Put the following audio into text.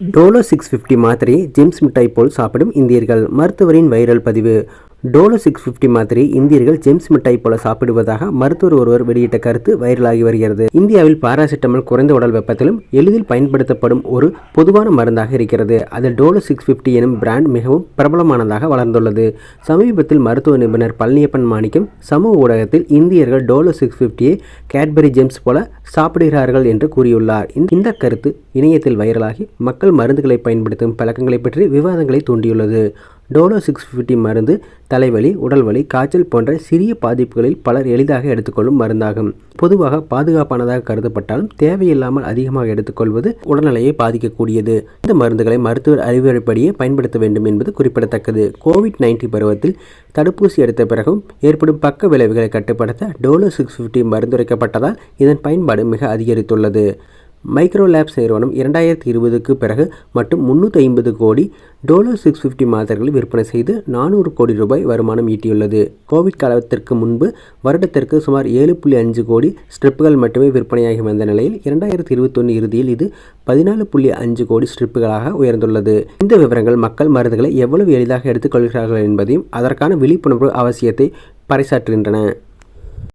Dolo six fifty மாத்திரை Gems மிட்டாய் போல் சாப்பிடும் இந்தியர்கள். மருத்துவரின் வைரல் பதிவு. டோலோ சிக்ஸ் ஃபிஃப்டி மாத்திரை இந்தியர்கள் ஜெம்ஸ் மிட்டாய் போல சாப்பிடுவதாக மருத்துவர் ஒருவர் வெளியிட்ட கருத்து வைரலாகி வருகிறது. இந்தியாவில் பாராசிட்டமல் குறைந்த உடல் வெப்பத்திலும் எளிதில் பயன்படுத்தப்படும் ஒரு பொதுவான மருந்தாக இருக்கிறது. அது டோலோ சிக்ஸ் ஃபிஃப்டி எனும் பிராண்ட் மிகவும் பிரபலமானதாக வளர்ந்துள்ளது. சமீபத்தில் மருத்துவ நிபுணர் பழனியப்பன் மாணிக்கம் சமூக ஊடகத்தில் இந்தியர்கள் டோலோ சிக்ஸ் ஃபிஃப்டியை கேட்பரி ஜெம்ஸ் போல சாப்பிடுகிறார்கள் என்று கூறியுள்ளார். இந்த கருத்து இணையத்தில் வைரலாகி மக்கள் மருந்துகளை பயன்படுத்தும் பழக்கங்களை பற்றி விவாதங்களை தூண்டியுள்ளது. டோலோ சிக்ஸ் ஃபிஃப்டி மருந்து தலைவலி உடல்வலி காய்ச்சல் போன்ற சிறிய பாதிப்புகளில் பலர் எளிதாக எடுத்துக்கொள்ளும் மருந்தாகும். பொதுவாக பாதுகாப்பானதாக கருதப்பட்டாலும் தேவையில்லாமல் அதிகமாக எடுத்துக்கொள்வது உடல்நிலையை பாதிக்கக்கூடியது. இந்த மருந்துகளை மருத்துவர் அறிவுரைப்படியே பயன்படுத்த வேண்டும் என்பது குறிப்பிடத்தக்கது. கோவிட் நைன்டீன் பருவத்தில் தடுப்பூசி எடுத்த பிறகும் ஏற்படும் பக்க விளைவுகளை கட்டுப்படுத்த டோலோ சிக்ஸ் ஃபிஃப்டி மருந்துரைக்கப்பட்டதால் இதன் பயன்பாடு மிக அதிகரித்துள்ளது. மைக்ரோ லேப்ஸ் நிறுவனம் இரண்டாயிரத்தி இருபதுக்கு பிறகு மட்டும் முந்நூற்றி ஐம்பது கோடி டோலோ சிக்ஸ் ஃபிஃப்டி மாத்திரைகளை விற்பனை செய்து நானூறு கோடி ரூபாய் வருமானம் ஈட்டியுள்ளது. கோவிட் காலத்திற்கு முன்பு வருடத்திற்கு சுமார் ஏழு புள்ளி அஞ்சு கோடி ஸ்ட்ரிப்புகள் மட்டுமே விற்பனையாகி வந்த நிலையில் இரண்டாயிரத்தி இருபத்தொன்று இறுதியில் இது பதினாலு புள்ளி அஞ்சு கோடி ஸ்ட்ரிப்புகளாக உயர்ந்துள்ளது. இந்த விவரங்கள் மக்கள் மருந்துகளை எவ்வளவு எளிதாக எடுத்துக்கொள்கிறார்கள் என்பதையும் அதற்கான விழிப்புணர்வு அவசியத்தை பறைசாற்றுகின்றன.